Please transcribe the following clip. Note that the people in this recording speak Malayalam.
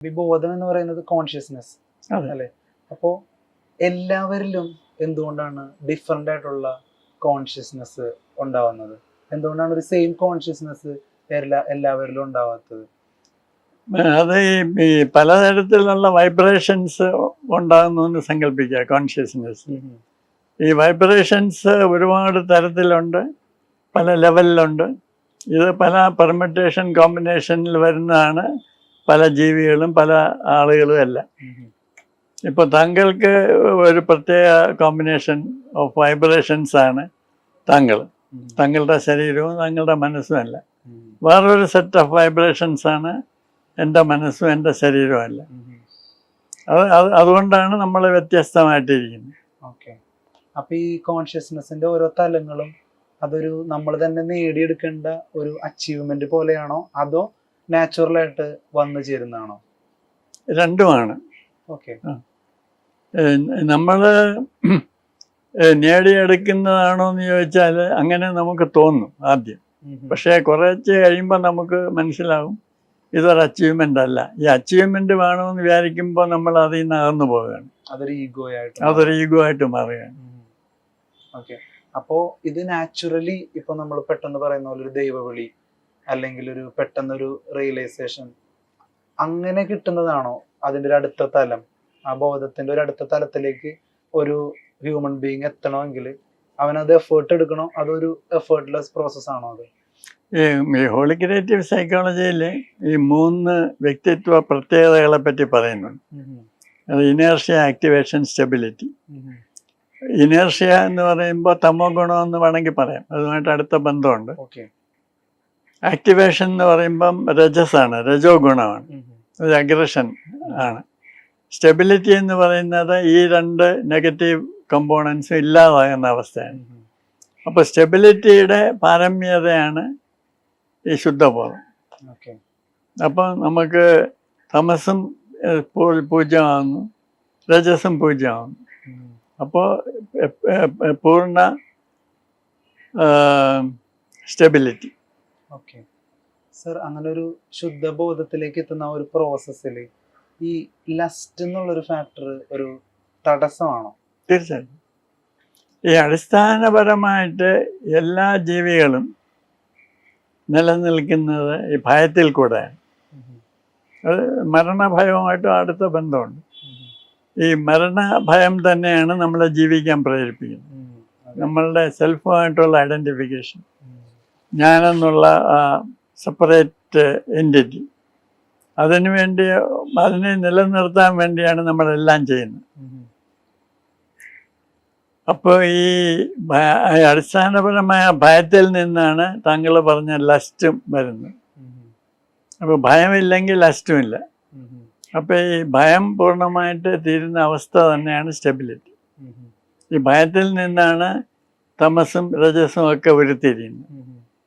ഈ ബോധം എന്ന് പറയുന്നത് കോൺഷ്യസ്നെസ് അല്ലേ? അപ്പോ എല്ലാവരിലും എന്തുകൊണ്ടാണ് ഡിഫറെന്റ് ആയിട്ടുള്ള കോൺഷ്യസ്നെസ് ഉണ്ടാവുന്നത്? എന്തുകൊണ്ടാണ് ഒരു സെയിം കോൺഷ്യസ്നെസ് എല്ലാ എല്ലാവരിലും ഉണ്ടാവാത്തത്? അത് ഈ ഈ പലതരത്തിലുള്ള വൈബ്രേഷൻസ് ഉണ്ടാകുന്നു എന്ന് സങ്കല്പിക്കുക കോൺഷ്യസ്നെസ് ഈ വൈബ്രേഷൻസ് ഒരുപാട് തരത്തിലുണ്ട് പല ലെവലിലുണ്ട് ഇത് പല പെർമിറ്റേഷൻ കോമ്പിനേഷനിൽ വരുന്നതാണ് പല ജീവികളും പല ആളുകളും അല്ല. ഇപ്പോൾ താങ്കൾക്ക് ഒരു പ്രത്യേക കോമ്പിനേഷൻ ഓഫ് വൈബ്രേഷൻസ് ആണ് താങ്കൾ. താങ്കളുടെ ശരീരവും താങ്കളുടെ മനസ്സും അല്ല. വേറൊരു സെറ്റ് ഓഫ് വൈബ്രേഷൻസ് ആണ് എന്റെ മനസ്സും എന്റെ ശരീരവും അല്ല. അത് അത് അതുകൊണ്ടാണ് നമ്മൾ വ്യത്യസ്തമായിട്ടിരിക്കുന്നത്. ഓക്കെ. അപ്പൊ ഈ കോൺഷ്യസ്നെസിന്റെ ഓരോ തലങ്ങളും അതൊരു നമ്മൾ തന്നെ നേടിയെടുക്കേണ്ട ഒരു അച്ചീവ്മെന്റ് പോലെയാണോ? അതോ നാച്ചുറൽ ആയിട്ട് വന്നു ചേരുന്നതാണോ? രണ്ടുമാണ്. ഓക്കെ നമ്മൾ നേടിയെടുക്കുന്നതാണോ എന്ന് ചോദിച്ചാൽ അങ്ങനെ നമുക്ക് തോന്നും ആദ്യം. പക്ഷേ കുറച്ച് കഴിയുമ്പോൾ നമുക്ക് മനസ്സിലാവും ഇതൊരു അച്ചീവ്മെന്റ് അല്ല. ഈ അച്ചീവ്മെന്റ് വേണമെന്ന് വിചാരിക്കുമ്പോൾ നമ്മൾ അതിൽ നിന്ന് അകന്നു പോവുകയാണ്. അതൊരു ഈഗോ ആയിട്ട് അതൊരു ഈഗോ ആയിട്ട് മാറുകയാണ്. ഓക്കെ അപ്പോൾ ഇത് നാച്ചുറലി ഇപ്പോൾ നമ്മൾ പെട്ടെന്ന് പറയുന്ന പോലെ ഒരു ദൈവവിളി അല്ലെങ്കിൽ ഒരു പെട്ടെന്നൊരു റിയലൈസേഷൻ അങ്ങനെ കിട്ടുന്നതാണോ അതിന്റെ ഒരു അടുത്ത തലം? ആ ബോധത്തിന്റെ ഒരു അടുത്ത തലത്തിലേക്ക് ഒരു ഹ്യൂമൻ ബീങ് എത്തണമെങ്കിൽ അവനത് എഫേർട്ട് എടുക്കണോ? അതൊരു എഫേർട്ട്ലെസ് പ്രോസസ് ആണോ അത്? ഈ ഹോളി ക്രിയേറ്റീവ് സൈക്കോളജിയിൽ ഈ മൂന്ന് വ്യക്തിത്വ പ്രത്യേകതകളെ പറ്റി പറയുന്നുണ്ട്. അത് ഇനേർഷ്യ ആക്ടിവേഷൻ സ്റ്റെബിലിറ്റി ഇനേർഷ്യ എന്ന് പറയുമ്പോൾ തമോ ഗുണം എന്ന് വേണമെങ്കിൽ പറയാം. അതുമായിട്ട് അടുത്ത ബന്ധമുണ്ട്. ഓക്കെ. ആക്ടിവേഷൻ എന്ന് പറയുമ്പം രജസാണ് രജോ ഗുണമാണ്. ഒരു അഗ്രഷൻ ആണ്. സ്റ്റെബിലിറ്റി എന്ന് പറയുന്നത് ഈ രണ്ട് നെഗറ്റീവ് കമ്പോണൻസും ഇല്ലാതാകുന്ന അവസ്ഥയാണ്. അപ്പോൾ സ്റ്റെബിലിറ്റിയുടെ പാരമ്യതയാണ് ഈ ശുദ്ധബോധം. ഓക്കെ. അപ്പോൾ നമുക്ക് തമസും പൂജ്യമാകുന്നു രജസും പൂജ്യമാകുന്നു. അപ്പോൾ പൂർണ സ്റ്റെബിലിറ്റി. ഓക്കെ. സർ അങ്ങനെ ഒരു ശുദ്ധബോധത്തിലേക്ക് എത്തുന്ന ഒരു പ്രോസസ്സിൽ ഈ ലസ്റ്റ് എന്നുള്ളൊരു ഫാക്ടർ ഒരു തടസ്സമാണോ? തീർച്ചയായും ഈ അടിസ്ഥാനപരമായിട്ട് എല്ലാ ജീവികളും നിലനിൽക്കുന്നത് ഈ ഭയത്തിൽ കൂടെയാണ് അത് മരണഭയവുമായിട്ടും അടുത്ത ബന്ധമുണ്ട്. ഈ മരണഭയം തന്നെയാണ് നമ്മളെ ജീവിക്കാൻ പ്രേരിപ്പിക്കുന്നത്. നമ്മളുടെ സെൽഫുമായിട്ടുള്ള ഐഡന്റിഫിക്കേഷൻ ഞാനെന്നുള്ള ആ സെപ്പറേറ്റ് എന്റിറ്റി അതിനു വേണ്ടി അതിനെ നിലനിർത്താൻ വേണ്ടിയാണ് നമ്മളെല്ലാം ചെയ്യുന്നത്. അപ്പോൾ ഈ അടിസ്ഥാനപരമായ ഭയത്തിൽ നിന്നാണ് താങ്കൾ പറഞ്ഞ ലസ്റ്റും വരുന്നത്. അപ്പോൾ ഭയമില്ലെങ്കിൽ ലസ്റ്റും ഇല്ല. അപ്പോൾ ഈ ഭയം പൂർണമായിട്ട് തീരുന്ന അവസ്ഥ തന്നെയാണ് സ്റ്റെബിലിറ്റി ഈ ഭയത്തിൽ നിന്നാണ് തമസും രജസും ഒക്കെ ഉരുത്തിരിയുന്നത്